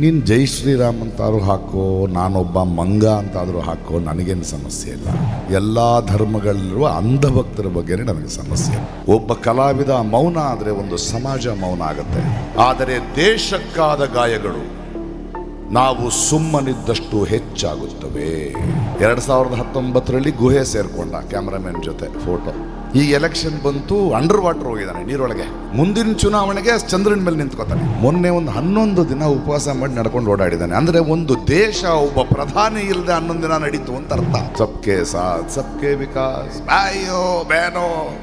ನೀನು ಜೈ ಶ್ರೀರಾಮ್ ಅಂತಾದ್ರೂ ಹಾಕೋ, ನಾನೊಬ್ಬ ಮಂಗ ಅಂತಾದರೂ ಹಾಕೋ, ನನಗೇನು ಸಮಸ್ಯೆ ಇಲ್ಲ. ಎಲ್ಲ ಧರ್ಮಗಳಲ್ಲಿರುವ ಅಂಧಭಕ್ತರ ಬಗ್ಗೆನೇ ನನಗೆ ಸಮಸ್ಯೆ ಒಬ್ಬ ಕಲಾವಿದ ಮೌನ ಆದರೆ ಒಂದು ಸಮಾಜ ಮೌನ ಆಗುತ್ತೆ. ಆದರೆ ದೇಶಕ್ಕಾದ ಗಾಯಗಳು ನಾವು ಸುಮ್ಮನಿದ್ದಷ್ಟು ಹೆಚ್ಚಾಗುತ್ತವೆ. ಎರಡು ಸಾವಿರದ ಹತ್ತೊಂಬತ್ತರಲ್ಲಿ ಗುಹೆ ಸೇರಿಕೊಂಡ ಕ್ಯಾಮ್ರಾಮನ್ ಜೊತೆ, ಫೋಟೋ. ಈ ಎಲೆಕ್ಷನ್ ಬಂತು ಅಂಡರ್ ವಾಟರ್ ಹೋಗಿದ್ದಾನೆ ನೀರೊಳಗೆ. ಮುಂದಿನ ಚುನಾವಣೆಗೆ ಚಂದ್ರನ ಮೇಲೆ ನಿಂತ್ಕೋತಾನೆ. ಮೊನ್ನೆ ಒಂದು ಹನ್ನೊಂದು ದಿನ ಉಪವಾಸ ಮಾಡಿ ನಡ್ಕೊಂಡು ಓಡಾಡಿದ್ದಾನೆ. ಅಂದ್ರೆ ಒಂದು ದೇಶ, ಒಬ್ಬ ಪ್ರಧಾನಿ ಇಲ್ಲದೆ ಹನ್ನೊಂದು ದಿನ ನಡೀತು ಅಂತ ಅರ್ಥ. ಸಬ್ಕೆ ಸಾಥ್, ಸಬ್ಕೆ ವಿಕಾಸ್. ಬಾಯೋ ಬೇನೋ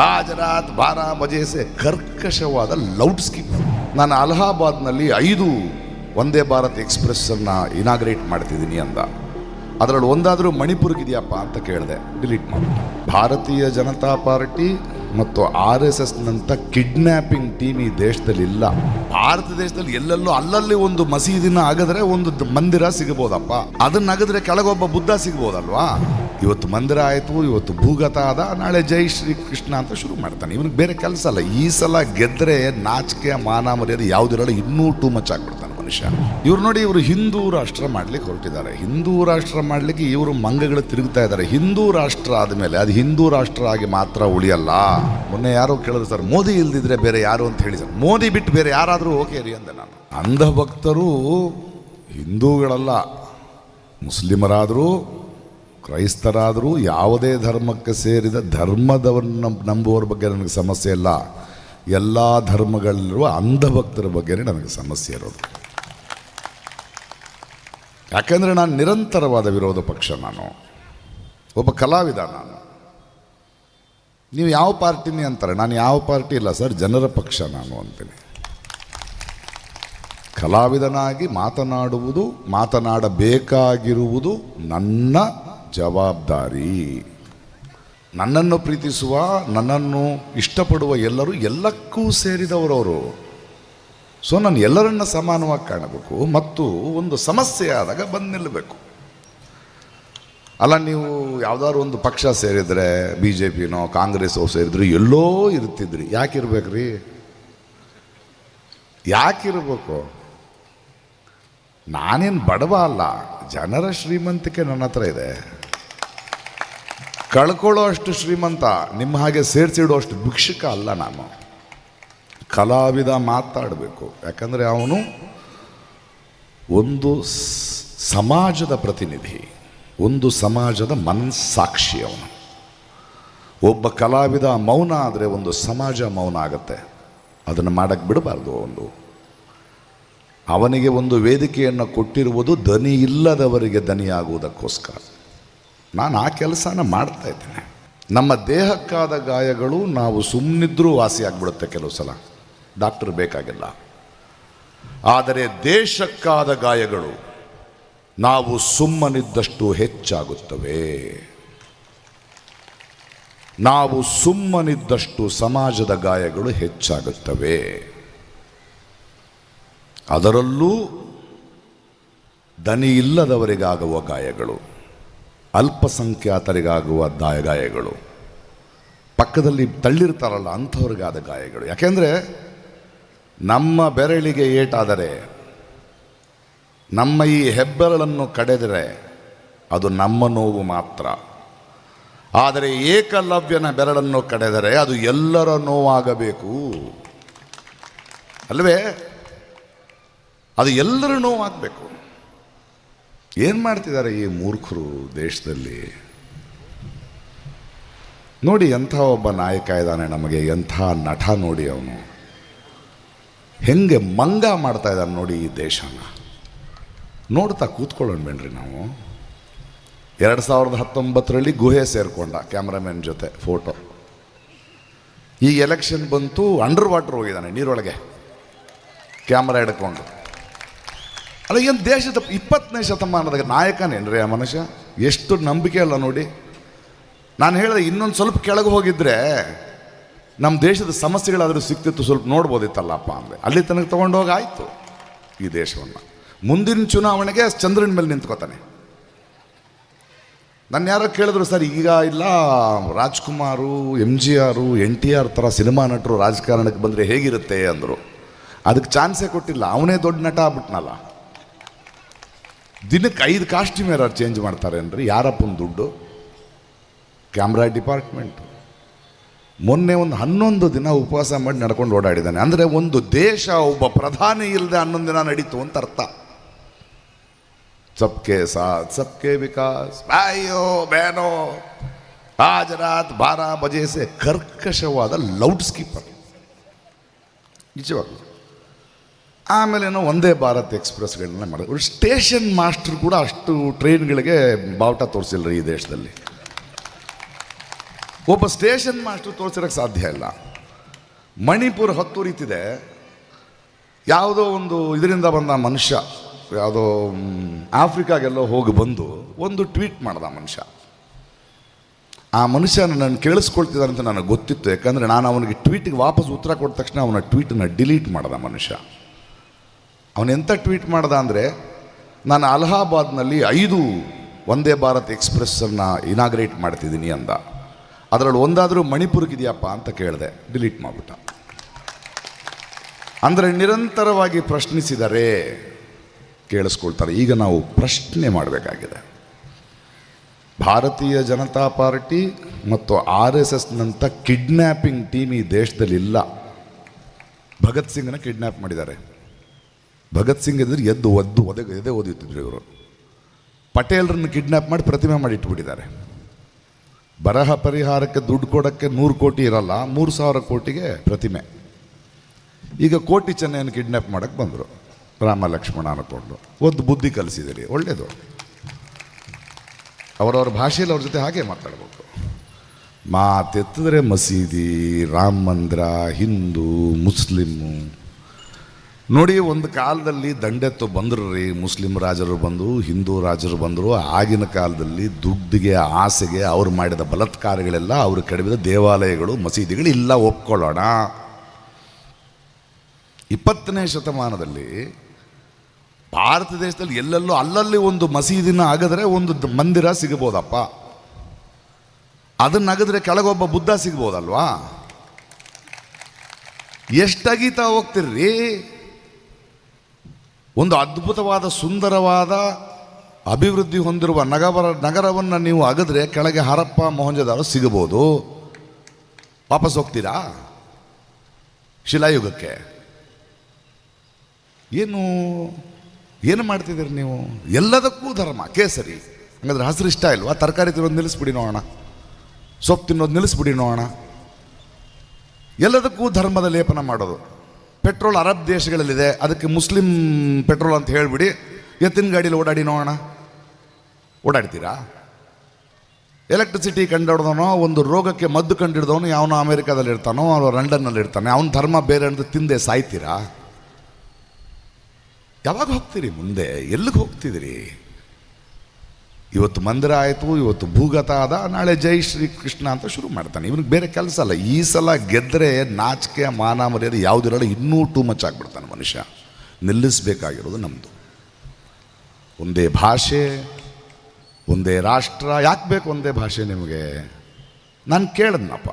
ಆಜ್ ಬಾರ ಮಜೇಸೆ ಕರ್ಕಶವಾದ ಲೌಡ್ ಸ್ಕಿಪ್ ನಾನು ಅಲಹಾಬಾದ್ನಲ್ಲಿ ಐದು ಒಂದೇ ಭಾರತ್ ಎಕ್ಸ್ಪ್ರೆಸ್ ಅನ್ನ ಇನಾಗ್ರೇಟ್ ಮಾಡ್ತಿದ್ದೀನಿ ಅಂದ. ಅದರಲ್ಲಿ ಒಂದಾದರೂ ಮಣಿಪುರ್ಗಿದೆಯಪ್ಪ ಅಂತ ಕೇಳಿದೆ. ಡಿಲೀಟ್ ಮಾಡಿ. ಭಾರತೀಯ ಜನತಾ ಪಾರ್ಟಿ ಮತ್ತು ಆರ್ ಎಸ್ ಎಸ್ನಂಥ ಕಿಡ್ನ್ಯಾಪಿಂಗ್ ಟೀಮ್ ಈ ದೇಶದಲ್ಲಿ ಇಲ್ಲ. ಭಾರತ ದೇಶದಲ್ಲಿ ಎಲ್ಲೆಲ್ಲೋ ಅಲ್ಲಲ್ಲಿ ಒಂದು ಮಸೀದಿನ ಅಗದ್ರೆ ಒಂದು ಮಂದಿರ ಸಿಗಬಹುದಪ್ಪ ಅದನ್ನ ಅಗದ್ರೆ ಕೆಳಗೊಬ್ಬ ಬುದ್ಧ ಸಿಗ್ಬೋದಲ್ವಾ? ಇವತ್ತು ಮಂದಿರ ಆಯಿತು, ಇವತ್ತು ಭೂಗತ ಆದ ನಾಳೆ ಜೈ ಶ್ರೀ ಕೃಷ್ಣ ಅಂತ ಶುರು ಮಾಡ್ತಾನೆ. ಇವನಿಗೆ ಬೇರೆ ಕೆಲಸ ಅಲ್ಲ ಈ ಸಲ ಗೆದ್ರೆ ನಾಚಿಕೆ, ಮಾನ, ಮರ್ಯಾದೆ ಯಾವುದಿರಲ್ಲ, ಇನ್ನೂ ಟೂ ಮಚ್ ಆಗ್ಬಿಡ್ತಾನೆ ಮನುಷ್ಯ ಇವ್ರು ನೋಡಿ ಇವರು ಹಿಂದೂ ರಾಷ್ಟ್ರ ಮಾಡ್ಲಿಕ್ಕೆ ಹೊರಟಿದ್ದಾರೆ. ಹಿಂದೂ ರಾಷ್ಟ್ರ ಮಾಡ್ಲಿಕ್ಕೆ ಇವರು ಮಂಗಗಳು ತಿರುಗ್ತಾ ಇದ್ದಾರೆ. ಹಿಂದೂ ರಾಷ್ಟ್ರ ಆದಮೇಲೆ ಅದು ಹಿಂದೂ ರಾಷ್ಟ್ರ ಆಗಿ ಮಾತ್ರ ಉಳಿಯಲ್ಲ. ಮೊನ್ನೆ ಯಾರೋ ಕೇಳಿದ್ರು, ಸರ್, ಮೋದಿ ಇಲ್ದಿದ್ರೆ ಬೇರೆ ಯಾರು ಅಂತ ಹೇಳಿ, ಸರ್. ಮೋದಿ ಬಿಟ್ಟು ಬೇರೆ ಯಾರಾದರೂ ಓಕೆ ರೀ ಅಂದೆ ನಾನು. ಅಂಧಭಕ್ತರು ಹಿಂದೂಗಳಲ್ಲ. ಮುಸ್ಲಿಮರಾದರೂ, ಕ್ರೈಸ್ತರಾದರೂ ಯಾವುದೇ ಧರ್ಮಕ್ಕೆ ಸೇರಿದ ಧರ್ಮದವರನ್ನ ನಂಬುವವ್ರ ಬಗ್ಗೆ ನನಗೆ ಸಮಸ್ಯೆ ಇಲ್ಲ. ಎಲ್ಲ ಧರ್ಮಗಳಲ್ಲಿರುವ ಅಂಧಭಕ್ತರ ಬಗ್ಗೆ ನನಗೆ ಸಮಸ್ಯೆ ಇರೋದು. ಯಾಕೆಂದರೆ ನಾನು ನಿರಂತರವಾದ ವಿರೋಧ ಪಕ್ಷ ನಾನು. ಒಬ್ಬ ಕಲಾವಿದ ನಾನು. ನೀವು ಯಾವ ಪಾರ್ಟಿನಿ ಅಂತಾರೆ, ನಾನು ಯಾವ ಪಾರ್ಟಿ ಇಲ್ಲ ಸರ್, ಜನರ ಪಕ್ಷ ನಾನು ಅಂತೀನಿ. ಕಲಾವಿದನಾಗಿ ಮಾತನಾಡುವುದು, ಮಾತನಾಡಬೇಕಾಗಿರುವುದು ನನ್ನ ಜವಾಬ್ದಾರಿ. ನನ್ನನ್ನು ಪ್ರೀತಿಸುವ, ನನ್ನನ್ನು ಇಷ್ಟಪಡುವ ಎಲ್ಲರೂ ಎಲ್ಲಕ್ಕೂ ಸೇರಿದವರವರು. ಸೊ ನಾನು ಎಲ್ಲರನ್ನ ಸಮಾನವಾಗಿ ಕಾಣಬೇಕು ಮತ್ತು ಒಂದು ಸಮಸ್ಯೆ ಆದಾಗ ಬಂದು ನಿಲ್ಲಬೇಕು ಅಲ್ಲ, ನೀವು ಯಾವ್ದಾದ್ರು ಒಂದು ಪಕ್ಷ ಸೇರಿದರೆ ಬಿ ಜೆ ಪಿನೋ ಕಾಂಗ್ರೆಸ್ಸೋ ಸೇರಿದ್ರು ಎಲ್ಲೋ ಇರ್ತಿದ್ರಿ. ಯಾಕಿರ್ಬೇಕ್ರಿ? ಯಾಕಿರ್ಬೇಕು? ನಾನೇನು ಬಡವ ಅಲ್ಲ, ಜನರ ಶ್ರೀಮಂತಿಕೆ ನನ್ನ ಹತ್ರ ಇದೆ. ಕಳ್ಕೊಳ್ಳೋ ಅಷ್ಟು ಶ್ರೀಮಂತ ನಿಮ್ಮ ಹಾಗೆ ಸೇರಿಸಿಡೋ ಅಷ್ಟು ಭಿಕ್ಷುಕ ಅಲ್ಲ ನಾನು. ಕಲಾವಿದ ಮಾತಾಡಬೇಕು. ಯಾಕಂದರೆ ಅವನು ಒಂದು ಸಮಾಜದ ಪ್ರತಿನಿಧಿ, ಒಂದು ಸಮಾಜದ ಮನಸ್ಸಾಕ್ಷಿ ಅವನು. ಒಬ್ಬ ಕಲಾವಿದ ಮೌನ ಆದರೆ ಒಂದು ಸಮಾಜ ಮೌನ ಆಗುತ್ತೆ. ಅದನ್ನು ಮಾಡಕ್ಕೆ ಬಿಡಬಾರ್ದು ಒಂದು ಅವನಿಗೆ ಒಂದು ವೇದಿಕೆಯನ್ನು ಕೊಟ್ಟಿರುವುದು ದನಿ ಇಲ್ಲದವರಿಗೆ ದನಿಯಾಗುವುದಕ್ಕೋಸ್ಕರ. ನಾನು ಆ ಕೆಲಸನ ಮಾಡ್ತಾ ಇದ್ದೇನೆ. ನಮ್ಮ ದೇಹಕ್ಕಾದ ಗಾಯಗಳು ನಾವು ಸುಮ್ಮನಿದ್ರೂ ವಾಸಿಯಾಗ್ಬಿಡುತ್ತೆ ಕೆಲವು ಸಲ. ಡಾಕ್ಟರ್ ಬೇಕಾಗಿಲ್ಲ. ಆದರೆ ದೇಶಕ್ಕಾದ ಗಾಯಗಳು ನಾವು ಸುಮ್ಮನಿದ್ದಷ್ಟು ಹೆಚ್ಚಾಗುತ್ತವೆ. ನಾವು ಸುಮ್ಮನಿದ್ದಷ್ಟು ಸಮಾಜದ ಗಾಯಗಳು ಹೆಚ್ಚಾಗುತ್ತವೆ. ಅದರಲ್ಲೂ ದನಿ ಇಲ್ಲದವರಿಗಾಗುವ ಗಾಯಗಳು, ಅಲ್ಪಸಂಖ್ಯಾತರಿಗಾಗುವ ದಾಯ ಗಾಯಗಳು, ಪಕ್ಕದಲ್ಲಿ ತಳ್ಳಿರ್ತಾರಲ್ಲ ಅಂಥವ್ರಿಗಾದ ಗಾಯಗಳು. ಯಾಕೆಂದರೆ ನಮ್ಮ ಬೆರಳಿಗೆ ಏಟಾದರೆ, ನಮ್ಮ ಈ ಹೆಬ್ಬೆರಳನ್ನು ಕಡೆದರೆ ಅದು ನಮ್ಮ ನೋವು ಮಾತ್ರ. ಆದರೆ ಏಕಲವ್ಯನ ಬೆರಳನ್ನು ಕಡೆದರೆ ಅದು ಎಲ್ಲರ ನೋವಾಗಬೇಕು. ಅಲ್ವೇ? ಅದು ಎಲ್ಲರ ನೋವಾಗಬೇಕು. ಏನು ಮಾಡ್ತಿದ್ದಾರೆ ಈ ಮೂರ್ಖರು ದೇಶದಲ್ಲಿ? ನೋಡಿ ಎಂಥ ಒಬ್ಬ ನಾಯಕ ಇದ್ದಾನೆ ನಮಗೆ, ಎಂಥ ನಟ ನೋಡಿ ಅವನು. ಹೆಂಗೆ ಮಂಗ ಮಾಡ್ತಾ ಇದ್ದಾನೆ ನೋಡಿ ಈ ದೇಶನ. ನೋಡ್ತಾ ಕೂತ್ಕೊಳ್ಳೋಣ ಬೇಡ್ರಿ ನಾವು. ಎರಡು ಸಾವಿರದ ಹತ್ತೊಂಬತ್ತರಲ್ಲಿ ಗುಹೆ ಸೇರಿಕೊಂಡ ಕ್ಯಾಮ್ರಾಮ್ಯಾನ್ ಜೊತೆ ಫೋಟೋ. ಈ ಎಲೆಕ್ಷನ್ ಬಂತು ಅಂಡರ್ ವಾಟರ್ ಹೋಗಿದ್ದಾನೆ ನೀರೊಳಗೆ. ಕ್ಯಾಮ್ರಾ ಹಿಡ್ಕೊಂಡು. ಅಲ್ಲ, ಏನು ದೇಶದ ಇಪ್ಪತ್ತನೇ ಶತಮಾನದ ನಾಯಕನೇನ್ರಿ ಆ ಮನುಷ್ಯ? ಎಷ್ಟು ನಂಬಿಕೆ ಅಲ್ಲ ನೋಡಿ. ನಾನು ಹೇಳಿದೆ ಇನ್ನೊಂದು ಸ್ವಲ್ಪ ಕೆಳಗೆ ಹೋಗಿದ್ರೆ ನಮ್ಮ ದೇಶದ ಸಮಸ್ಯೆಗಳಾದರೂ ಸಿಕ್ತಿತ್ತು ಸ್ವಲ್ಪ ನೋಡ್ಬೋದಿತ್ತಲ್ಲಪ್ಪ ಅಂದರೆ. ಅಲ್ಲಿ ತನಕ ತೊಗೊಂಡೋಗಾಯಿತು ಈ ದೇಶವನ್ನು. ಮುಂದಿನ ಚುನಾವಣೆಗೆ ಚಂದ್ರನ ಮೇಲೆ ನಿಂತ್ಕೋತಾನೆ. ನನ್ನ ಯಾರೋ ಕೇಳಿದ್ರು, ಸರ್, ಈಗ ಇಲ್ಲ, Rajkumar M G R N T R ಥರ ಸಿನಿಮಾ ನಟರು ರಾಜಕಾರಣಕ್ಕೆ ಬಂದರೆ ಹೇಗಿರುತ್ತೆ? ಅಂದರು. ಅದಕ್ಕೆ ಚಾನ್ಸೇ ಕೊಟ್ಟಿಲ್ಲ. ಅವನೇ ದೊಡ್ಡ ನಟ ಆಗ್ಬಿಟ್ನಲ್ಲ. ದಿನಕ್ಕೆ ಐದು ಕಾಸ್ಟ್ಯೂಮ್ ಯಾರು ಚೇಂಜ್ ಮಾಡ್ತಾರೆ ಅಂದ್ರೆ ಯಾರಪ್ಪನ ದುಡ್ಡು? Camera department. ಮೊನ್ನೆ ಒಂದು ಹನ್ನೊಂದು ದಿನ ಉಪವಾಸ ಮಾಡಿ ನಡ್ಕೊಂಡು ಓಡಾಡಿದ್ದಾನೆ. ಅಂದರೆ ಒಂದು ದೇಶ ಒಬ್ಬ ಪ್ರಧಾನಿ ಇಲ್ಲದೆ ಹನ್ನೊಂದು ದಿನ ನಡೀತು ಅಂತ ಅರ್ಥ. ಸಬ್ಕೆ ಸಾಥ್, ಸಬ್ಕೆ ವಿಕಾಸ್ ಅಯ್ಯೋ ಬೇನೋ ಆಜ್ ರಾತ್ ಬಾರ ಬಜೆಸೆ ಕರ್ಕಶವಾದ ಲೌಡ್ ಸ್ಕೀಪರ್ ನಿಜವಾಗ್ಲೂ. ಆಮೇಲೆ ಏನೋ ಒಂದೇ ಭಾರತ್ ಎಕ್ಸ್ಪ್ರೆಸ್ಗಳನ್ನ ಮಾಡಿದ್ರು. ಸ್ಟೇಷನ್ ಮಾಸ್ಟರ್ ಕೂಡ ಅಷ್ಟು ಟ್ರೈನ್ಗಳಿಗೆ ಬಾವುಟ ತೋರಿಸಿಲ್ಲ ಈ ದೇಶದಲ್ಲಿ. ಒಬ್ಬ ಸ್ಟೇಷನ್ ಮಾಸ್ಟರ್ ತೋರಿಸಿರೋಕ್ಕೆ ಸಾಧ್ಯ ಇಲ್ಲ. ಮಣಿಪುರ ಹೊತ್ತುರಿತಿದೆ. ಯಾವುದೋ ಒಂದು ಇದರಿಂದ ಬಂದ ಮನುಷ್ಯ, ಯಾವುದೋ ಆಫ್ರಿಕಾಗೆಲ್ಲೋ ಹೋಗಿ ಬಂದು ಒಂದು ಟ್ವೀಟ್ ಮಾಡ್ದ ಮನುಷ್ಯ. ಆ ಮನುಷ್ಯ ನಾನು ಕೇಳಿಸ್ಕೊಳ್ತಿದ್ದಾನೆ ಅಂತ ನನಗೆ ಗೊತ್ತಿತ್ತು. ಯಾಕಂದರೆ ನಾನು ಅವನಿಗೆ ಟ್ವೀಟಿಗೆ ವಾಪಸ್ ಉತ್ತರ ಕೊಟ್ಟ ತಕ್ಷಣ ಅವನ ಟ್ವೀಟನ್ನು ಡಿಲೀಟ್ ಮಾಡ್ದ ಮನುಷ್ಯ. ಅವನೆಂಥ ಟ್ವೀಟ್ ಮಾಡ್ದ ಅಂದರೆ, ನಾನು ಅಲಹಾಬಾದ್ನಲ್ಲಿ ಐದು ವಂದೇ ಭಾರತ್ ಎಕ್ಸ್ಪ್ರೆಸ್ಸನ್ನು ಇನಾಗ್ರೇಟ್ ಮಾಡ್ತಿದ್ದೀನಿ ಅಂದ. ಅದರಲ್ಲಿ ಒಂದಾದರೂ ಮಣಿಪುರಕ್ಕಿದೆಯಪ್ಪ ಅಂತ ಕೇಳಿದೆ, ಡಿಲೀಟ್ ಮಾಡಿಬಿಟ್ಟ. ಅಂದರೆ ನಿರಂತರವಾಗಿ ಪ್ರಶ್ನಿಸಿದರೆ ಕೇಳಿಸ್ಕೊಳ್ತಾರೆ, ಈಗ ನಾವು ಪ್ರಶ್ನೆ ಮಾಡಬೇಕಾಗಿದೆ. ಭಾರತೀಯ ಜನತಾ ಪಾರ್ಟಿ ಮತ್ತು ಆರ್ ಎಸ್ ಎಸ್ನಂಥ ಕಿಡ್ನ್ಯಾಪಿಂಗ್ ಟೀಮ್ ಈ ದೇಶದಲ್ಲಿ ಇಲ್ಲ. ಭಗತ್ ಸಿಂಗ್ನ ಕಿಡ್ನ್ಯಾಪ್ ಮಾಡಿದ್ದಾರೆ. ಭಗತ್ ಸಿಂಗ್ ಇದ್ರೆ ಎದ್ದು ಒದ್ದು ಒದೆ ಎದೆ ಓದಿತ್ತಿದ್ರು ಇವರು. ಪಟೇಲ್ರನ್ನು ಕಿಡ್ನ್ಯಾಪ್ ಮಾಡಿ ಪ್ರತಿಮೆ ಮಾಡಿ ಇಟ್ಬಿಟ್ಟಿದ್ದಾರೆ ಬರಹ ಪರಿಹಾರಕ್ಕೆ ದುಡ್ಡು ಕೊಡೋಕ್ಕೆ ನೂರು ಕೋಟಿ ಇರಲ್ಲ, ಮೂರು ಸಾವಿರ ಕೋಟಿಗೆ ಪ್ರತಿಮೆ. ಈಗ ಕೋಟಿ ಚೆನ್ನೈನ ಕಿಡ್ನ್ಯಾಪ್ ಮಾಡಕ್ಕೆ ಬಂದರು ರಾಮ ಲಕ್ಷ್ಮಣ ಅನ್ಕೊಂಡು ಒಂದು ಬುದ್ಧಿ ಕಲಿಸಿದಿರಿ ಒಳ್ಳೆಯದು ಅವರವ್ರ ಭಾಷೆಯಲ್ಲಿ ಅವ್ರ ಜೊತೆ ಹಾಗೆ ಮಾತಾಡಬೇಕು. ಮಾತೆತ್ತಿದ್ರೆ ಮಸೀದಿ, ರಾಮ ಮಂದಿರ, ಹಿಂದೂ ಮುಸ್ಲಿಮ್ಮು ನೋಡಿ, ಒಂದು ಕಾಲದಲ್ಲಿ ದಂಡೆತ್ತು ಬಂದರು ರೀ. ಮುಸ್ಲಿಂ ರಾಜರು ಬಂದರು ಹಿಂದೂ ರಾಜರು ಬಂದರು. ಆಗಿನ ಕಾಲದಲ್ಲಿ ದುಡ್ಡಿಗೆ, ಆಸೆಗೆ ಅವ್ರು ಮಾಡಿದ ಬಲತ್ಕಾರಗಳೆಲ್ಲ ಅವರು ಕಡಿಮೆ ದೇವಾಲಯಗಳು, ಮಸೀದಿಗಳು ಇಲ್ಲ, ಒಪ್ಕೊಳ್ಳೋಣ. ಇಪ್ಪತ್ತನೇ ಶತಮಾನದಲ್ಲಿ ಭಾರತ ದೇಶದಲ್ಲಿ ಎಲ್ಲೆಲ್ಲೋ ಅಲ್ಲಲ್ಲಿ ಒಂದು ಮಸೀದಿನ ಅಗದ್ರೆ ಒಂದು ಮಂದಿರ ಸಿಗಬಹುದಪ್ಪ ಅದನ್ನ ಅಗದ್ರೆ ಕೆಳಗೊಬ್ಬ ಬುದ್ಧ ಸಿಗ್ಬೋದಲ್ವಾ? ಎಷ್ಟಗೀತಾ ಹೋಗ್ತಿರ್ರಿ? ಒಂದು ಅದ್ಭುತವಾದ, ಸುಂದರವಾದ ಅಭಿವೃದ್ಧಿ ಹೊಂದಿರುವ ನಗರ, ನಗರವನ್ನು ನೀವು ಅಗದ್ರೆ ಕೆಳಗೆ ಹರಪ್ಪ ಮೊಹಂಜದಾರು ಸಿಗಬಹುದು. ವಾಪಸ್ ಹೋಗ್ತೀರಾ? ಶಿಲಾಯುಗಕ್ಕೆ. ಏನು ಏನು ಮಾಡ್ತಿದ್ದೀರಿ ನೀವು? ಎಲ್ಲದಕ್ಕೂ ಧರ್ಮ, ಕೇಸರಿ. ಹಂಗಾದ್ರೆ ಹಸಿರು ಇಷ್ಟ ಇಲ್ವಾ? ತರಕಾರಿ ತಿನ್ನೋದು ನಿಲ್ಲಿಸ್ಬಿಡಿ ನೋಡೋಣ. ಸೊಪ್ಪು ತಿನ್ನೋದು ನಿಲ್ಲಿಸ್ಬಿಡಿ ನೋಡೋಣ. ಎಲ್ಲದಕ್ಕೂ ಧರ್ಮದ ಲೇಪನ ಮಾಡೋದು. ಪೆಟ್ರೋಲ್ ಅರಬ್ ದೇಶಗಳಲ್ಲಿದೆ, ಅದಕ್ಕೆ ಮುಸ್ಲಿಂ ಪೆಟ್ರೋಲ್ ಅಂತ ಹೇಳಿಬಿಡಿ. ಎತ್ತಿನ ಗಾಡೀಲಿ ಓಡಾಡಿ ನೋಡೋಣ. ಓಡಾಡ್ತೀರಾ? ಎಲೆಕ್ಟ್ರಿಸಿಟಿ ಕಂಡುಹಿಡ್ದವನೋ ಒಂದು ರೋಗಕ್ಕೆ ಮದ್ದು ಕಂಡಿಡ್ದವನು ಯಾವನೋ ಅಮೇರಿಕಾದಲ್ಲಿ ಇರ್ತಾನೋ ಅವನು ಲಂಡನ್ನಲ್ಲಿ ಇರ್ತಾನೆ, ಅವನ ಧರ್ಮ ಬೇರೆ ಅಂತ ತಿಂದೆ ಸಾಯ್ತೀರಾ? ಯಾವಾಗ ಹೋಗ್ತೀರಿ ಮುಂದೆ? ಎಲ್ಲಿಗೆ ಹೋಗ್ತಿದ್ದೀರಿ? ಇವತ್ತು ಮಂದಿರ ಆಯಿತು, ಇವತ್ತು ಭೂಗತ ಆದ, ನಾಳೆ ಜೈ ಶ್ರೀ ಕೃಷ್ಣ ಅಂತ ಶುರು ಮಾಡ್ತಾನೆ. ಇವನಿಗೆ ಬೇರೆ ಕೆಲಸ ಅಲ್ಲ. ಈ ಸಲ ಗೆದ್ದರೆ ನಾಚಿಕೆ, ಮಾನ, ಮರ್ಯಾದೆ ಯಾವುದಿರಲ್ಲ ಇನ್ನೂ ಟೂ ಮಚ್ ಆಗಿಬಿಡ್ತಾನೆ ಮನುಷ್ಯ. ನಿಲ್ಲಿಸಬೇಕಾಗಿರೋದು ನಮ್ಮದು ಒಂದೇ ಭಾಷೆ, ಒಂದೇ ರಾಷ್ಟ್ರ, ಯಾಕೆ ಬೇಕು ಒಂದೇ ಭಾಷೆ ನಿಮಗೆ? ನಾನು ಕೇಳಿದ್ನಪ್ಪ.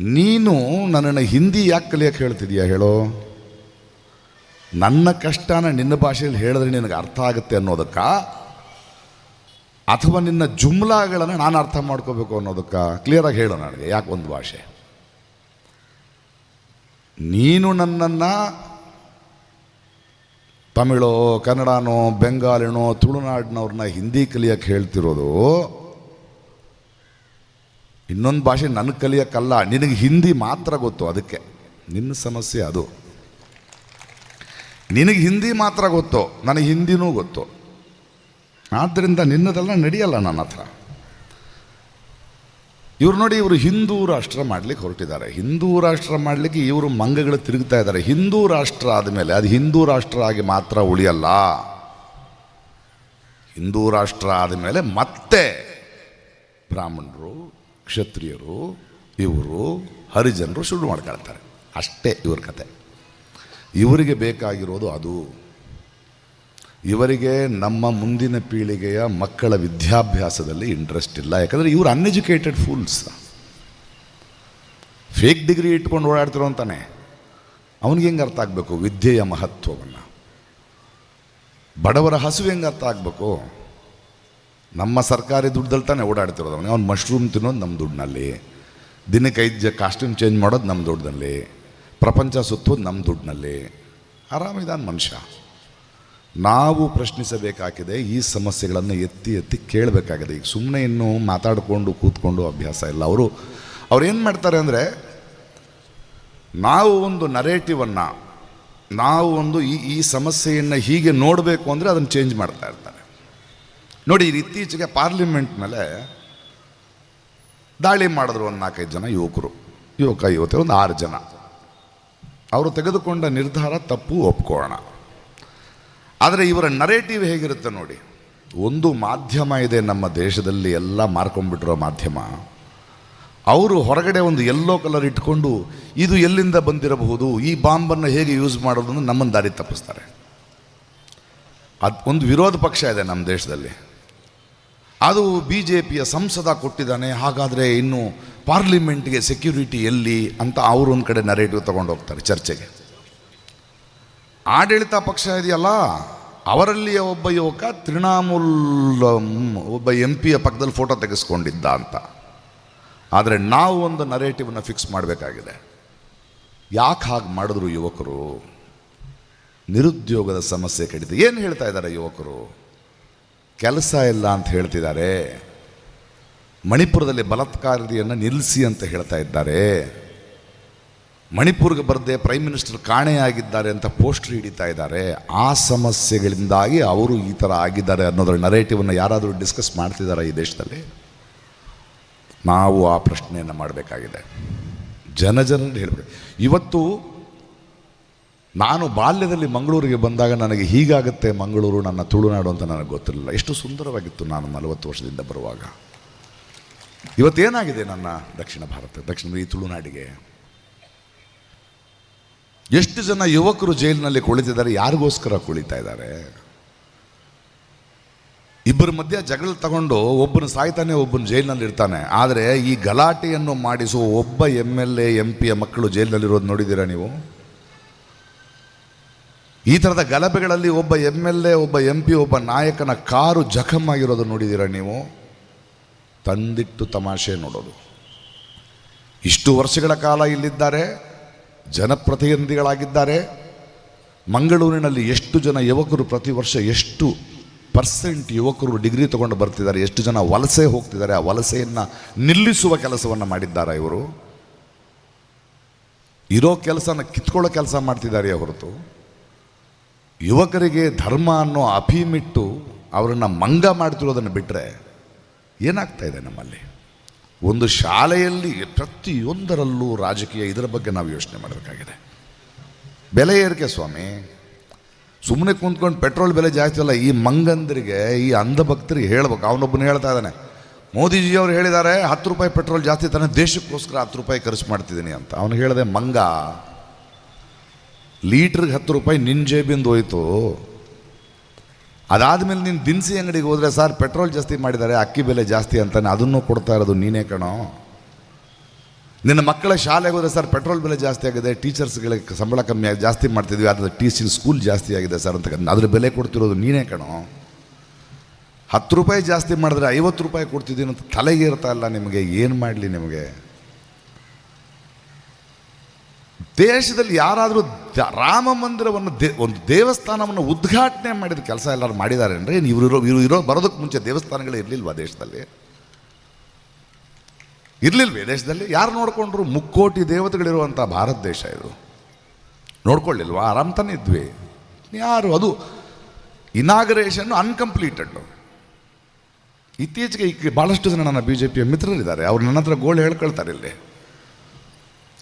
ನೀನು ನನ್ನನ್ನು ಹಿಂದಿ ಯಾಕೆ ಕಲಿಯಕ್ಕೆ ಹೇಳ್ತಿದೀಯ ಹೇಳೋ? ನನ್ನ ಕಷ್ಟನ ನಿನ್ನ ಭಾಷೆಯಲ್ಲಿ ಹೇಳಿದ್ರೆ ನಿನಗೆ ಅರ್ಥ ಆಗುತ್ತೆ ಅನ್ನೋದಕ್ಕ? ಅಥವಾ ನಿನ್ನ ಜುಮ್ಲಾಗಳನ್ನು ನಾನು ಅರ್ಥ ಮಾಡ್ಕೋಬೇಕು ಅನ್ನೋದಕ್ಕ? ಕ್ಲಿಯರಾಗಿ ಹೇಳು ನನಗೆ, ಯಾಕೆ ಒಂದು ಭಾಷೆ? ನೀನು ನನ್ನನ್ನು ತಮಿಳೋ, ಕನ್ನಡನೋ, ಬೆಂಗಾಲಿನೋ, ತುಳುನಾಡಿನವ್ರನ್ನ ಹಿಂದಿ ಕಲಿಯಕ್ಕೆ ಹೇಳ್ತಿರೋದು, ಇನ್ನೊಂದು ಭಾಷೆ ನನಗೆ ಕಲಿಯೋಕ್ಕಲ್ಲ, ನಿನಗೆ ಹಿಂದಿ ಮಾತ್ರ ಗೊತ್ತು, ಅದಕ್ಕೆ ನಿನ್ನ ಸಮಸ್ಯೆ ಅದು. ನಿನಗೆ ಹಿಂದಿ ಮಾತ್ರ ಗೊತ್ತು? ನನಗೆ ಹಿಂದಿನೂ ಗೊತ್ತು? ಆದ್ದರಿಂದ ನಿನ್ನದೆಲ್ಲ ನಡೆಯಲ್ಲ ನನ್ನ ಹತ್ರ. ಇವ್ರು ನೋಡಿ ಇವರು ಹಿಂದೂ ರಾಷ್ಟ್ರ ಮಾಡಲಿಕ್ಕೆ ಹೊರಟಿದ್ದಾರೆ. ಹಿಂದೂ ರಾಷ್ಟ್ರ ಮಾಡಲಿಕ್ಕೆ ಇವರು ಮಂಗಗಳು ತಿರುಗ್ತಾ ಇದ್ದಾರೆ. ಹಿಂದೂ ರಾಷ್ಟ್ರ ಆದಮೇಲೆ ಅದು ಹಿಂದೂ ರಾಷ್ಟ್ರ ಆಗಿ ಮಾತ್ರ ಉಳಿಯಲ್ಲ. ಹಿಂದೂ ರಾಷ್ಟ್ರ ಆದಮೇಲೆ ಮತ್ತೆ ಬ್ರಾಹ್ಮಣರು, ಕ್ಷತ್ರಿಯರು, ಇವರು ಹರಿಜನರು ಶುರು ಮಾಡ್ಕೊಳ್ತಾರೆ. ಅಷ್ಟೇ ಇವ್ರ ಕತೆ. ಇವರಿಗೆ ಬೇಕಾಗಿರೋದು ಅದು. ಇವರಿಗೆ ನಮ್ಮ ಮುಂದಿನ ಪೀಳಿಗೆಯ ಮಕ್ಕಳ ವಿದ್ಯಾಭ್ಯಾಸದಲ್ಲಿ ಇಂಟ್ರೆಸ್ಟ್ ಇಲ್ಲ. ಯಾಕಂದರೆ ಇವರು ಅನ್ಎಜುಕೇಟೆಡ್ ಫೂಲ್ಸ್ ಫೇಕ್ ಡಿಗ್ರಿ ಇಟ್ಕೊಂಡು ಓಡಾಡ್ತಿರೋ ಅಂತಾನೆ. ಅವನಿಗೆ ಹೆಂಗೆ ಅರ್ಥ ಆಗಬೇಕು? ವಿದ್ಯೆಯ ಮಹತ್ವವನ್ನು. ಬಡವರ ಹಸು ಹೆಂಗೆ ಅರ್ಥ ಆಗಬೇಕು? ನಮ್ಮ ಸರ್ಕಾರಿ ದುಡ್ಡಲ್ಲಿ ತಾನೇ ಓಡಾಡ್ತಿರೋದು ಅವನಿಗೆ ಅವ್ನು ಮಶ್ರೂಮ್ ತಿನ್ನೋದು ನಮ್ಮ ದುಡ್ಡಿನಲ್ಲಿ ದಿನಕ್ಕೆ ಐದು ಕಾಸ್ಟ್ಯೂಮ್ ಚೇಂಜ್ ಮಾಡೋದು ನಮ್ಮ ದುಡ್ಡಿನಲ್ಲಿ ಪ್ರಪಂಚ ಸುತ್ತೋದು ನಮ್ಮ ದುಡ್ಡಿನಲ್ಲಿ. ಆರಾಮಿದಾನ ಮನುಷ್ಯ. ನಾವು ಪ್ರಶ್ನಿಸಬೇಕಾಗಿದೆ ಈ ಸಮಸ್ಯೆಗಳನ್ನು ಎತ್ತಿ ಎತ್ತಿ ಕೇಳಬೇಕಾಗಿದೆ. ಈಗ ಸುಮ್ಮನೆ ಇನ್ನು ಮಾತಾಡಿಕೊಂಡು ಕೂತ್ಕೊಂಡು ಅಭ್ಯಾಸ ಇಲ್ಲ. ಅವರು, ಅವ್ರು ಏನು ಮಾಡ್ತಾರೆ ಅಂದರೆ, ನಾವು ಒಂದು ನರೇಟಿವನ್ನು ನಾವು ಒಂದು ಈ ಈ ಸಮಸ್ಯೆಯನ್ನು ಹೀಗೆ ನೋಡಬೇಕು ಅಂದರೆ ಅದನ್ನು ಚೇಂಜ್ ಮಾಡ್ತಾ ಇರ್ತಾರೆ. ನೋಡಿ, ಇದು ಇತ್ತೀಚೆಗೆ ಪಾರ್ಲಿಮೆಂಟ್ ಮೇಲೆ ದಾಳಿ ಮಾಡಿದ್ರು ಒಂದು ನಾಲ್ಕೈದು ಜನ ಯುವಕರು. ಯುವಕ, ಯುವತಿ, ಒಂದು ಆರು ಜನ. ಅವರು ತೆಗೆದುಕೊಂಡ ನಿರ್ಧಾರ ತಪ್ಪು ಒಪ್ಕೋಣ. ಆದರೆ ಇವರ ನರೇಟಿವ್ ಹೇಗಿರುತ್ತೆ ನೋಡಿ. ಒಂದು ಮಾಧ್ಯಮ ಇದೆ ನಮ್ಮ ದೇಶದಲ್ಲಿ ಎಲ್ಲ ಮಾರ್ಕೊಂಡ್ಬಿಟ್ಟಿರೋ ಮಾಧ್ಯಮ. ಅವರು ಹೊರಗಡೆ ಒಂದು ಎಲ್ಲೋ ಕಲರ್ ಇಟ್ಕೊಂಡು ಇದು ಎಲ್ಲಿಂದ ಬಂದಿರಬಹುದು, ಈ ಬಾಂಬನ್ನು ಹೇಗೆ ಯೂಸ್ ಮಾಡೋದು ಅಂತ ನಮ್ಮನ್ನು ದಾರಿ ತಪ್ಪಿಸ್ತಾರೆ. ಅದು ಒಂದು ವಿರೋಧ ಪಕ್ಷ ಇದೆ ನಮ್ಮ ದೇಶದಲ್ಲಿ. ಅದು ಬಿ ಜೆ ಪಿಯ ಸಂಸದ ಕೊಟ್ಟಿದ್ದಾನೆ, ಹಾಗಾದರೆ ಇನ್ನು ಪಾರ್ಲಿಮೆಂಟ್ಗೆ ಸೆಕ್ಯೂರಿಟಿ ಎಲ್ಲಿ ಅಂತ ಅವರು ಒಂದು ಕಡೆ ನರೇಟಿವ್ ತಗೊಂಡು ಹೋಗ್ತಾರೆ ಚರ್ಚೆಗೆ. ಆಡಳಿತ ಪಕ್ಷ ಇದೆಯಲ್ಲ, ಅವರಲ್ಲಿಯ ಒಬ್ಬ ಯುವಕ ತೃಣಮೂಲ್ ಒಬ್ಬ ಎಂ ಪಿಯ ಪಕ್ಕದಲ್ಲಿ ಫೋಟೋ ತೆಗೆಸ್ಕೊಂಡಿದ್ದ ಅಂತ. ಆದರೆ ನಾವು ಒಂದು ನರೇಟಿವ್ನ ಫಿಕ್ಸ್ ಮಾಡಬೇಕಾಗಿದೆ. ಯಾಕೆ ಹಾಗೆ ಮಾಡಿದ್ರು ಯುವಕರು? ನಿರುದ್ಯೋಗದ ಸಮಸ್ಯೆ ಕಡಿತ ಏನು ಹೇಳ್ತಾ ಇದ್ದಾರೆ ಯುವಕರು? ಕೆಲಸ ಇಲ್ಲ ಅಂತ ಹೇಳ್ತಿದ್ದಾರೆ. ಮಣಿಪುರದಲ್ಲಿ ಬಲಾತ್ಕಾರಿಯನ್ನು ನಿಲ್ಲಿಸಿ ಅಂತ ಹೇಳ್ತಾ ಇದ್ದಾರೆ. ಮಣಿಪುರ್ಗೆ ಬರದೆ ಪ್ರೈಮ್ ಮಿನಿಸ್ಟರ್ ಕಾಣೆಯಾಗಿದ್ದಾರೆ ಅಂತ ಪೋಸ್ಟರ್ ಹಿಡಿತಾ ಇದ್ದಾರೆ. ಆ ಸಮಸ್ಯೆಗಳಿಂದಾಗಿ ಅವರು ಈ ಥರ ಆಗಿದ್ದಾರೆ ಅನ್ನೋದರ ನರೇಟಿವನ್ನು ಯಾರಾದರೂ ಡಿಸ್ಕಸ್ ಮಾಡ್ತಿದ್ದಾರೆ ಈ ದೇಶದಲ್ಲಿ? ನಾವು ಆ ಪ್ರಶ್ನೆಯನ್ನು ಮಾಡಬೇಕಾಗಿದೆ. ಜನ ಜನರು ಹೇಳಬೇಕು. ಇವತ್ತು ನಾನು ಬಾಲ್ಯದಲ್ಲಿ ಮಂಗಳೂರಿಗೆ ಬಂದಾಗ ನನಗೆ ಹೀಗಾಗುತ್ತೆ ಮಂಗಳೂರು ನನ್ನ ತುಳುನಾಡು ಅಂತ ನನಗೆ ಗೊತ್ತಿರಲಿಲ್ಲ. ಎಷ್ಟು ಸುಂದರವಾಗಿತ್ತು ನಾನು ನಲವತ್ತು ವರ್ಷದಿಂದ ಬರುವಾಗ. ಇವತ್ತೇನಾಗಿದೆ ನನ್ನ ದಕ್ಷಿಣ ಭಾರತ, ದಕ್ಷಿಣ ಈ ತುಳುನಾಡಿಗೆ ಎಷ್ಟು ಜನ ಯುವಕರು ಜೈಲಿನಲ್ಲಿ ಕುಳಿತಿದ್ದಾರೆ, ಯಾರಿಗೋಸ್ಕರ ಕುಳಿತಾ ಇದ್ದಾರೆ? ಇಬ್ಬರ ಮಧ್ಯೆ ಜಗಳ ತಗೊಂಡು ಒಬ್ಬನು ಸಾಯ್ತಾನೆ, ಒಬ್ಬನು ಜೈಲಿನಲ್ಲಿ ಇರ್ತಾನೆ. ಆದರೆ ಈ ಗಲಾಟೆಯನ್ನು ಮಾಡಿಸುವ ಒಬ್ಬ ಎಂ ಎಲ್ ಎ, ಎಂ ಪಿಯ ಮಕ್ಕಳು ಜೈಲಿನಲ್ಲಿರೋದು ನೋಡಿದ್ದೀರಾ ನೀವು? ಈ ಥರದ ಗಲಭೆಗಳಲ್ಲಿ ಒಬ್ಬ ಎಂ ಎಲ್ ಎ, ಒಬ್ಬ ಎಂ ಒಬ್ಬ ನಾಯಕನ ಕಾರು ಜಖಮ್ ಆಗಿರೋದು ನೋಡಿದ್ದೀರಾ ನೀವು? ತಂದಿಟ್ಟು ತಮಾಷೆ ನೋಡೋದು. ಇಷ್ಟು ವರ್ಷಗಳ ಕಾಲ ಇಲ್ಲಿದ್ದಾರೆ, ಜನಪ್ರತಿನಿಧಿಗಳಾಗಿದ್ದಾರೆ. ಮಂಗಳೂರಿನಲ್ಲಿ ಎಷ್ಟು ಜನ ಯುವಕರು ಪ್ರತಿ ವರ್ಷ ಎಷ್ಟು ಪರ್ಸೆಂಟ್ ಯುವಕರು ಡಿಗ್ರಿ ತಗೊಂಡು ಬರ್ತಿದ್ದಾರೆ, ಎಷ್ಟು ಜನ ವಲಸೆ ಹೋಗ್ತಿದ್ದಾರೆ, ಆ ವಲಸೆಯನ್ನು ನಿಲ್ಲಿಸುವ ಕೆಲಸವನ್ನು ಮಾಡಿದ್ದಾರೆ ಇವರು? ಇರೋ ಕೆಲಸನ ಕಿತ್ಕೊಳ್ಳೋ ಕೆಲಸ ಮಾಡ್ತಿದ್ದಾರೆ ಹೊರತು? ಯುವಕರಿಗೆ ಧರ್ಮ ಅನ್ನೋ ಅಫೀಮಿಟ್ಟು ಅವರನ್ನು ಮಂಗ ಮಾಡ್ತಿರೋದನ್ನು ಬಿಟ್ಟರೆ ಏನಾಗ್ತಾ ಇದೆ ನಮ್ಮಲ್ಲಿ? ಒಂದು ಶಾಲೆಯಲ್ಲಿ ಪ್ರತಿಯೊಂದರಲ್ಲೂ ರಾಜಕೀಯ ಇದರ ಬಗ್ಗೆ ನಾವು ಯೋಚನೆ ಮಾಡಬೇಕಾಗಿದೆ. ಬೆಲೆ ಏರಿಕೆ ಸ್ವಾಮಿ. ಸುಮ್ಮನೆ ಕುಂತ್ಕೊಂಡು ಪೆಟ್ರೋಲ್ ಬೆಲೆ ಜಾಸ್ತಿ ಅಲ್ಲ, ಈ ಮಂಗಂದರಿಗೆ, ಈ ಅಂಧಭಕ್ತರಿಗೆ ಹೇಳ್ಬೇಕು. ಅವನೊಬ್ಬನು ಹೇಳ್ತಾ ಇದ್ದಾನೆ ಮೋದಿಜಿಯವರು ಹೇಳಿದ್ದಾರೆ, ಹತ್ತು ರೂಪಾಯಿ ಪೆಟ್ರೋಲ್ ಜಾಸ್ತಿ ತಾನೆ, ದೇಶಕ್ಕೋಸ್ಕರ ಹತ್ತು ರೂಪಾಯಿ ಖರ್ಚು ಮಾಡ್ತಿದ್ದೀನಿ ಅಂತ. ಅವನು ಹೇಳಿದೆ, ಮಂಗ, ಲೀಟ್ರಿಗೆ ಹತ್ತು ರೂಪಾಯಿ ನಿನ್ನ ಜೇಬಿಂದ ಹೋಯ್ತು. ಅದಾದಮೇಲೆ ನೀನು ದಿನಸಿ ಅಂಗಡಿಗೆ ಹೋದರೆ ಸರ್ ಪೆಟ್ರೋಲ್ ಜಾಸ್ತಿ ಮಾಡಿದ್ದಾರೆ, ಅಕ್ಕಿ ಬೆಲೆ ಜಾಸ್ತಿ ಅಂತಾನೆ ಅದನ್ನು ಕೊಡ್ತಾ ಇರೋದು ನೀನೇ ಕಣೋ. ನಿನ್ನ ಮಕ್ಕಳ ಶಾಲೆಗೆ ಹೋದರೆ ಸರ್ ಪೆಟ್ರೋಲ್ ಬೆಲೆ ಜಾಸ್ತಿ ಆಗಿದೆ, ಟೀಚರ್ಸ್ಗಳಿಗೆ ಸಂಬಳ ಕಮ್ಮಿ ಆಗಿ ಜಾಸ್ತಿ ಮಾಡ್ತಿದ್ವಿ, ಆದರೆ ಟೀಚಿಂಗ್ ಸ್ಕೂಲ್ ಜಾಸ್ತಿ ಆಗಿದೆ ಸರ್ ಅಂತ ಅದ್ರ ಬೆಲೆ ಕೊಡ್ತಿರೋದು ನೀನೇ ಕಣೋ. ಹತ್ತು ರೂಪಾಯಿ ಜಾಸ್ತಿ ಮಾಡಿದ್ರೆ ಐವತ್ತು ರೂಪಾಯಿ ಕೊಡ್ತಿದ್ದೀನಿ ಅಂತ ತಲೆಗೆ ಇರ್ತಾ ಇಲ್ಲ ನಿಮಗೆ, ಏನು ಮಾಡಲಿ ನಿಮಗೆ? ದೇಶದಲ್ಲಿ ಯಾರಾದರೂ ರಾಮ ಮಂದಿರವನ್ನು ದೇ, ಒಂದು ದೇವಸ್ಥಾನವನ್ನು ಉದ್ಘಾಟನೆ ಮಾಡಿದ ಕೆಲಸ ಎಲ್ಲರೂ ಮಾಡಿದ್ದಾರೆ ಅಂದರೆ ಇವರು ಇರೋ ಇವರು ಇರೋ ಬರೋದಕ್ಕೆ ಮುಂಚೆ ದೇವಸ್ಥಾನಗಳೇ ಇರಲಿಲ್ವಾ ದೇಶದಲ್ಲಿ? ಇರಲಿಲ್ವೇ ದೇಶದಲ್ಲಿ? ಯಾರು ನೋಡಿಕೊಂಡ್ರು? ಮುಕ್ಕೋಟಿ ದೇವತೆಗಳಿರುವಂಥ ಭಾರತ ದೇಶ ಇದು. ನೋಡ್ಕೊಳ್ಳಿಲ್ವಾ? ಆರಾಮ್ ತಾನೇ ಇದ್ವಿ. ಯಾರು ಅದು? ಇನಾಗರೇಷನ್ನು ಅನ್ಕಂಪ್ಲೀಟೆಡ್ ಇತ್ತೀಚೆಗೆ ಈಗ ಭಾಳಷ್ಟು ಜನ ನನ್ನ ಬಿ ಜೆ ಪಿಯ ಮಿತ್ರರಿದ್ದಾರೆ. ಅವ್ರು ನನ್ನ ಹತ್ರ ಗೋಳು ಹೇಳ್ಕೊಳ್ತಾರೆ ಇಲ್ಲಿ.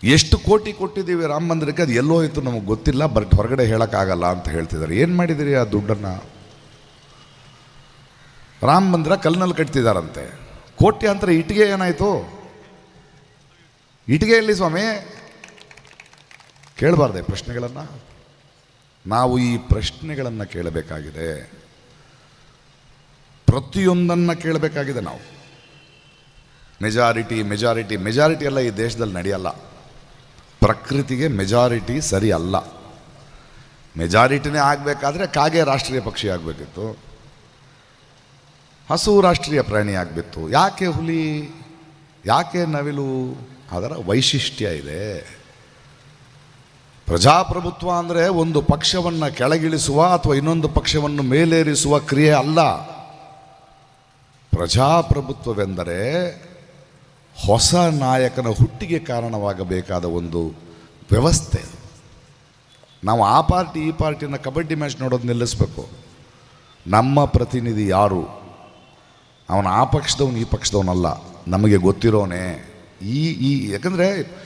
ಎಷ್ಟು ಕೋಟಿ ಕೊಟ್ಟಿದ್ದೀವಿ ರಾಮ ಮಂದಿರಕ್ಕೆ, ಅದು ಎಲ್ಲೋ ಇತ್ತು, ನಮಗೆ ಗೊತ್ತಿಲ್ಲ, ಬಟ್ ಹೊರಗಡೆ ಹೇಳೋಕ್ಕಾಗಲ್ಲ ಅಂತ ಹೇಳ್ತಿದ್ದಾರೆ. ಏನು ಮಾಡಿದಿರಿ ಆ ದುಡ್ಡನ್ನು? ರಾಮ ಮಂದಿರ ಕಲ್ಲಿನಲ್ಲಿ ಕಟ್ತಿದಾರಂತೆ ಕೋಟ್ಯಾಂತರ ಇಟ್ಟಿಗೆ ಏನಾಯಿತು? ಇಟ್ಟಿಗೆ ಎಲ್ಲಿ ಸ್ವಾಮಿ? ಕೇಳಬಾರ್ದೆ ಪ್ರಶ್ನೆಗಳನ್ನು. ನಾವು ಈ ಪ್ರಶ್ನೆಗಳನ್ನು ಕೇಳಬೇಕಾಗಿದೆ. ಪ್ರತಿಯೊಂದನ್ನು ಕೇಳಬೇಕಾಗಿದೆ ನಾವು. ಮೆಜಾರಿಟಿ ಮೆಜಾರಿಟಿ ಮೆಜಾರಿಟಿ ಎಲ್ಲ ಈ ದೇಶದಲ್ಲಿ ನಡೆಯಲ್ಲ. ಪ್ರಕೃತಿಗೆ ಮೆಜಾರಿಟಿ ಸರಿ ಅಲ್ಲ ಮೆಜಾರಿಟಿನೇ ಆಗಬೇಕಾದ್ರೆ ಕಾಗೆ ರಾಷ್ಟ್ರೀಯ ಪಕ್ಷಿ ಆಗಬೇಕಿತ್ತು. ಹಸು ರಾಷ್ಟ್ರೀಯ ಪ್ರಾಣಿ ಆಗಬೇಕು ಯಾಕೆ ಹುಲಿ? ಯಾಕೆ ನವಿಲು? ಅದರ ವೈಶಿಷ್ಟ್ಯ ಇದೆ. ಪ್ರಜಾಪ್ರಭುತ್ವ ಅಂದರೆ ಒಂದು ಪಕ್ಷವನ್ನು ಕೆಳಗಿಳಿಸುವ ಅಥವಾ ಇನ್ನೊಂದು ಪಕ್ಷವನ್ನು ಮೇಲೇರಿಸುವ ಕ್ರಿಯೆ ಅಲ್ಲ. ಪ್ರಜಾಪ್ರಭುತ್ವವೆಂದರೆ ಹೊಸ ನಾಯಕನ ಹುಟ್ಟಿಗೆ ಕಾರಣವಾಗಬೇಕಾದ ಒಂದು ವ್ಯವಸ್ಥೆ. ನಾವು ಆ ಪಾರ್ಟಿ, ಈ ಪಾರ್ಟಿನ ಕಬಡ್ಡಿ ಮ್ಯಾಚ್ ನೋಡೋದು ನಿಲ್ಲಿಸ್ಬೇಕು. ನಮ್ಮ ಪ್ರತಿನಿಧಿ ಯಾರು? ಅವನು ಆ ಪಕ್ಷದವನು, ಈ ಪಕ್ಷದವನಲ್ಲ ನಮಗೆ ಗೊತ್ತಿರೋನೆ ಈ ಈ, ಯಾಕಂದರೆ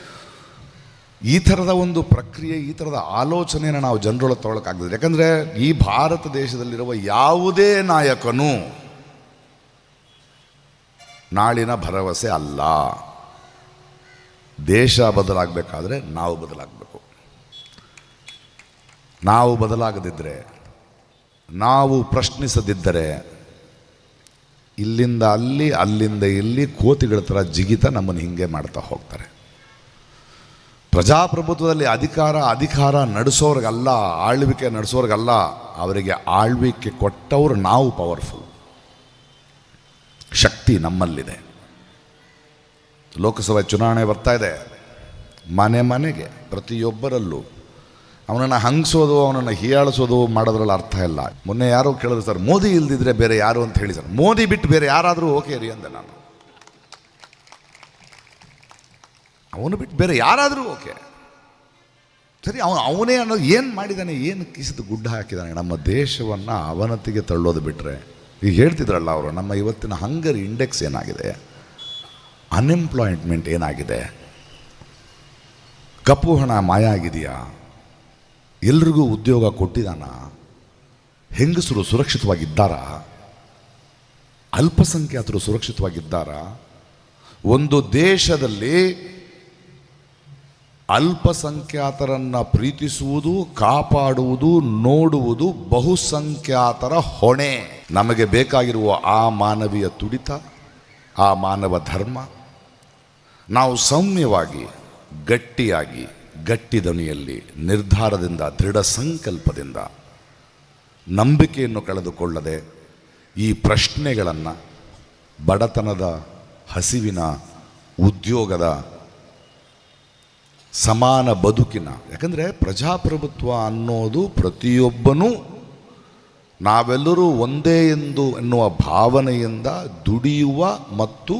ಈ ಥರದ ಒಂದು ಪ್ರಕ್ರಿಯೆ, ಈ ಥರದ ಆಲೋಚನೆಯನ್ನು ನಾವು ಜನರೊಳಗೆ ತೊಗೊಳಕ್ಕಾಗ್ತದೆ ಯಾಕಂದರೆ ಈ ಭಾರತ ದೇಶದಲ್ಲಿರುವ ಯಾವುದೇ ನಾಯಕನು ನಾಳಿನ ಭರವಸೆ ಅಲ್ಲ. ದೇಶ ಬದಲಾಗಬೇಕಾದ್ರೆ ನಾವು ಬದಲಾಗಬೇಕು. ನಾವು ಬದಲಾಗದಿದ್ದರೆ ನಾವು ಪ್ರಶ್ನಿಸದಿದ್ದರೆ, ಇಲ್ಲಿಂದ ಅಲ್ಲಿ, ಅಲ್ಲಿಂದ ಇಲ್ಲಿ ಕೋತಿಗಳ ಥರ ಜಿಗಿತ ನಮ್ಮನ್ನು ಹಿಂಗೆ ಮಾಡ್ತಾ ಹೋಗ್ತಾರೆ. ಪ್ರಜಾಪ್ರಭುತ್ವದಲ್ಲಿ ಅಧಿಕಾರ ಅಧಿಕಾರ ನಡೆಸೋರ್ಗಲ್ಲ, ಆಳ್ವಿಕೆ ನಡೆಸೋರ್ಗಲ್ಲ, ಅವರಿಗೆ ಆಳ್ವಿಕೆ ಕೊಟ್ಟವರು ನಾವು ಪವರ್ಫುಲ್ ಶಕ್ತಿ ನಮ್ಮಲ್ಲಿದೆ. ಲೋಕಸಭೆ ಚುನಾವಣೆ ಬರ್ತಾ ಇದೆ. ಮನೆ ಮನೆಗೆ, ಪ್ರತಿಯೊಬ್ಬರಲ್ಲೂ. ಅವನನ್ನು ಹಂಗಿಸೋದು, ಅವನನ್ನು ಹೀಯಾಳಿಸೋದು ಮಾಡೋದ್ರಲ್ಲಿ ಅರ್ಥ ಇಲ್ಲ. ಮೊನ್ನೆ ಯಾರೋ ಕೇಳಿದ್ರು, ಸರ್, ಮೋದಿ ಇಲ್ದಿದ್ರೆ ಬೇರೆ ಯಾರು? ಅಂತ ಹೇಳಿ, ಸರ್, ಮೋದಿ ಬಿಟ್ಟು ಬೇರೆ ಯಾರಾದರೂ ಓಕೆ ರೀ ಅಂದೆ ನಾನು. ಅವನು ಬಿಟ್ಟು ಬೇರೆ ಯಾರಾದರೂ ಓಕೆ. ಸರಿ, ಅವನು, ಅವನೇ ಅನ್ನೋದು ಏನು ಮಾಡಿದ್ದಾನೆ ಏನು ಕಿಸಿದು ಗುಡ್ಡ ಹಾಕಿದ್ದಾನೆ ನಮ್ಮ ದೇಶವನ್ನು ಅವನತಿಗೆ ತಳ್ಳೋದು ಬಿಟ್ಟರೆ ಈಗ ಹೇಳ್ತಿದ್ರಲ್ಲ ಅವರು, ನಮ್ಮ ಇವತ್ತಿನ ಹಂಗರ್ ಇಂಡೆಕ್ಸ್ ಏನಾಗಿದೆ? ಅನ್ಎಂಪ್ಲಾಯ್ಮೆಂಟ್ ಏನಾಗಿದೆ? ಕಪ್ಪು ಹಣ ಮಾಯ ಆಗಿದೆಯಾ? ಎಲ್ರಿಗೂ ಉದ್ಯೋಗ ಕೊಟ್ಟಿದ್ದಾನ ಹೆಂಗಸರು ಸುರಕ್ಷಿತವಾಗಿದ್ದಾರಾ? ಅಲ್ಪಸಂಖ್ಯಾತರು ಸುರಕ್ಷಿತವಾಗಿದ್ದಾರಾ? ಒಂದು ದೇಶದಲ್ಲಿ ಅಲ್ಪಸಂಖ್ಯಾತರನ್ನು ಪ್ರೀತಿಸುವುದು, ಕಾಪಾಡುವುದು, ನೋಡುವುದು ಬಹುಸಂಖ್ಯಾತರ ಹೊಣೆ. ನಮಗೆ ಬೇಕಾಗಿರುವ ಆ ಮಾನವೀಯ ತುಡಿತ, ಆ ಮಾನವ ಧರ್ಮ. ನಾವು ಸೌಮ್ಯವಾಗಿ, ಗಟ್ಟಿಯಾಗಿ, ಗಟ್ಟಿ ದನಿಯಲ್ಲಿ ನಿರ್ಧಾರದಿಂದ, ದೃಢ ಸಂಕಲ್ಪದಿಂದ ನಂಬಿಕೆಯನ್ನು ಕಳೆದುಕೊಳ್ಳದೆ ಈ ಪ್ರಶ್ನೆಗಳನ್ನು ಬಡತನದ ಹಸಿವಿನ ಉದ್ಯೋಗದ ಸಮಾನ ಬದುಕಿನ. ಯಾಕಂದರೆ ಪ್ರಜಾಪ್ರಭುತ್ವ ಅನ್ನೋದು ಪ್ರತಿಯೊಬ್ಬನೂ ನಾವೆಲ್ಲರೂ ಒಂದೇ ಎಂದು ಎನ್ನುವ ಭಾವನೆಯಿಂದ ದುಡಿಯುವ ಮತ್ತು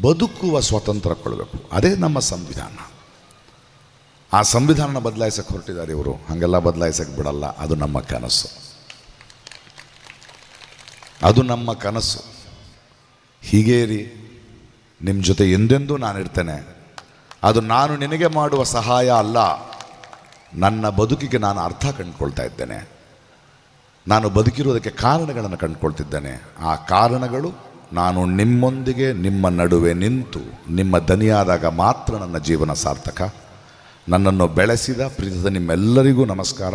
ಬದುಕುವ ಸ್ವಾತಂತ್ರ್ಯ ಕೊಡಬೇಕು. ಅದೇ ನಮ್ಮ ಸಂವಿಧಾನ. ಆ ಸಂವಿಧಾನ ಬದಲಾಯಿಸಕ್ಕೆ ಹೊರಟಿದ್ದಾರೆ ಇವರು. ಹಾಗೆಲ್ಲ ಬದಲಾಯಿಸಕ್ಕೆ ಬಿಡಲ್ಲ. ಅದು ನಮ್ಮ ಕನಸು. ಅದು ನಮ್ಮ ಕನಸು. ಹೀಗೇರಿ ನಿಮ್ಮ ಜೊತೆ ಎಂದೆಂದೂ ನಾನಿರ್ತೇನೆ. ಅದು ನಾನು ನಿನಗೆ ಮಾಡುವ ಸಹಾಯ ಅಲ್ಲ. ನನ್ನ ಬದುಕಿಗೆ ನಾನು ಅರ್ಥ ಕಂಡುಕೊಳ್ತಾ ಇದ್ದೇನೆ. ನಾನು ಬದುಕಿರುವುದಕ್ಕೆ ಕಾರಣಗಳನ್ನು ಕಂಡುಕೊಳ್ತಿದ್ದೇನೆ. ಆ ಕಾರಣಗಳು ನಾನು ನಿಮ್ಮೊಂದಿಗೆ, ನಿಮ್ಮ ನಡುವೆ ನಿಂತು, ನಿಮ್ಮ ದನಿಯಾದಾಗ ಮಾತ್ರ ನನ್ನ ಜೀವನ ಸಾರ್ಥಕ. ನನ್ನನ್ನು ಬೆಳೆಸಿದ ಪ್ರೀತಿಸಿದ ನಿಮ್ಮೆಲ್ಲರಿಗೂ ನಮಸ್ಕಾರ.